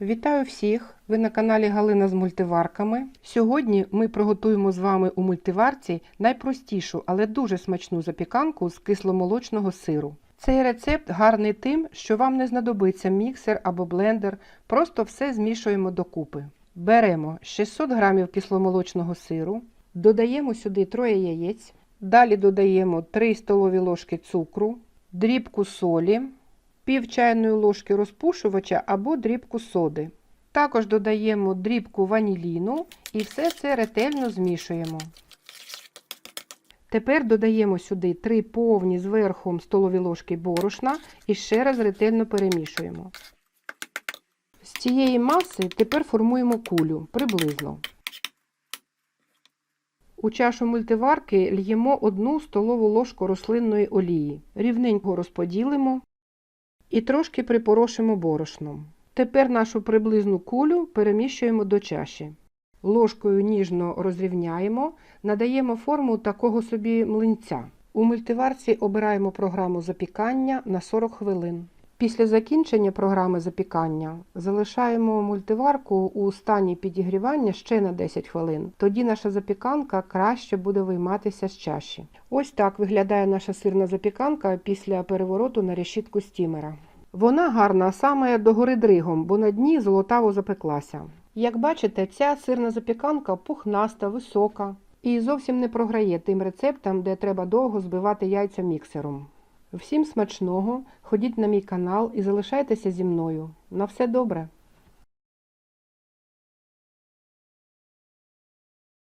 Вітаю всіх! Ви на каналі Галина з мультиварками. Сьогодні ми приготуємо з вами у мультиварці найпростішу, але дуже смачну запіканку з кисломолочного сиру. Цей рецепт гарний тим, що вам не знадобиться міксер або блендер, просто все змішуємо докупи. Беремо 600 г кисломолочного сиру, додаємо сюди троє яєць, далі додаємо 3 столові ложки цукру, дрібку солі, пів чайної ложки розпушувача або дрібку соди. Також додаємо дрібку ваніліну і все це ретельно змішуємо. Тепер додаємо сюди 3 повні зверху столові ложки борошна і ще раз ретельно перемішуємо. З цієї маси тепер формуємо кулю приблизно. У чашу мультиварки льємо 1 столову ложку рослинної олії. Рівненько розподілимо і трошки припорошимо борошном. Тепер нашу приблизну кулю переміщуємо до чаші. Ложкою ніжно розрівняємо, надаємо форму такого собі млинця. У мультиварці обираємо програму запікання на 40 хвилин. Після закінчення програми запікання залишаємо мультиварку у стані підігрівання ще на 10 хвилин. Тоді наша запіканка краще буде вийматися з чаші. Ось так виглядає наша сирна запіканка після перевороту на решітку стімера. Вона гарна саме догори дригом, бо на дні золотаво запеклася. Як бачите, ця сирна запіканка пухнаста, висока і зовсім не програє тим рецептам, де треба довго збивати яйця міксером. Всім смачного, ходіть на мій канал і залишайтеся зі мною. На все добре!